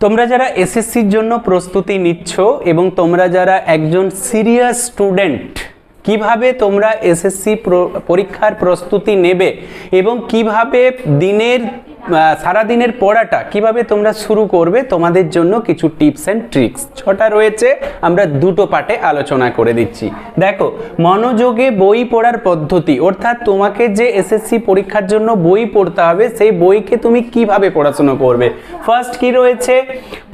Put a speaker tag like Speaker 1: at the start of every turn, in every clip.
Speaker 1: তোমরা যারা এসএসসির জন্য প্রস্তুতি নিচ্ছ এবং তোমরা যারা একজন সিরিয়াস স্টুডেন্ট, কীভাবে তোমরা এসএসসি পরীক্ষার প্রস্তুতি নেবে এবং কীভাবে দিনের সারাদিনের পড়াটা কীভাবে তোমরা শুরু করবে তোমাদের জন্য কিছু টিপস অ্যান্ড ট্রিক্স। ছটা রয়েছে, আমরা দুটো পার্টে আলোচনা করে দিচ্ছি। দেখো, মনোযোগে বই পড়ার পদ্ধতি, অর্থাৎ তোমাকে যে এসএসসি পরীক্ষার জন্য বই পড়তে হবে, সেই বইকে তুমি কীভাবে পড়াশুনো করবে? ফার্স্ট কি রয়েছে?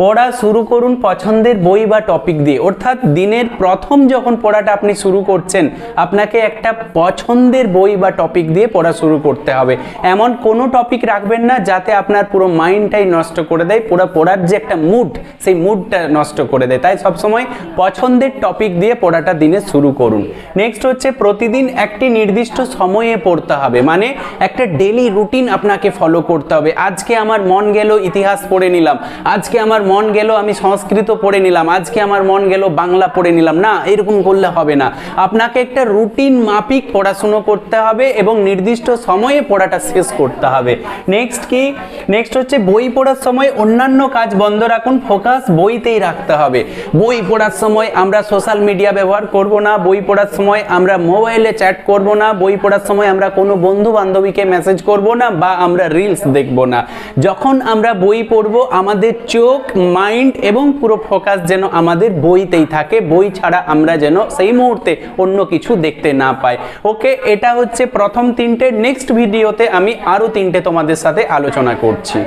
Speaker 1: পড়া শুরু করুন পছন্দের বই বা টপিক দিয়ে। অর্থাৎ দিনের প্রথম যখন পড়াটা আপনি শুরু করছেন, আপনাকে একটা পছন্দের বই বা টপিক দিয়ে পড়া শুরু করতে হবে। এমন কোনো টপিক রাখবেন না যাতে আপনার পুরো মাইন্ডটাই নষ্ট করে দেয়, পুরো পড়ার যে একটা মুড সেই মুডটা নষ্ট করে দেয়। তাই সবসময় পছন্দের টপিক দিয়ে পড়াটা দিনে শুরু করুন। নেক্সট হচ্ছে প্রতিদিন একটি নির্দিষ্ট সময়ে পড়তে হবে। মানে একটা ডেলি রুটিন আপনাকে ফলো করতে হবে। আজকে আমার মন গেল ইতিহাস পড়ে নিলাম। আজকে আমার মন গেল আমি সংস্কৃত পড়ে নিলাম। আজকে আমার মন গেল বাংলা পড়ে নিলাম। না, এরকম করলে হবে না। আপনাকে একটা রুটিন মাফিক পড়াশুনো করতে হবে এবং নির্দিষ্ট সময়ে পড়াটা শেষ করতে হবে। নেক্সট কি? নেক্সট হচ্ছে বই পড়ার সময় অন্যান্য কাজ বন্ধ রাখুন ফোকাস বইতেই রাখতে হবে। বই পড়ার সময় আমরা সোশ্যাল মিডিয়া ব্যবহার করব না, বই পড়ার সময় আমরা মোবাইলে চ্যাট করব না, বই পড়ার সময় আমরা কোনো বন্ধু বান্ধবীকে মেসেজ করব না বা আমরা রিলস দেখব না। যখন আমরা বই পড়ব, আমাদের চোখ মাইন্ড এবং পুরো ফোকাস যেন আমাদের বইতেই থাকে। বই ছাড়া আমরা যেন সেই মুহূর্তে অন্য কিছু দেখতে না পাই। ওকে এটা হচ্ছে প্রথম তিনটে। নেক্সট ভিডিওতে আমি আরও তিনটে তোমাদের সাথে আলোচনা করছি।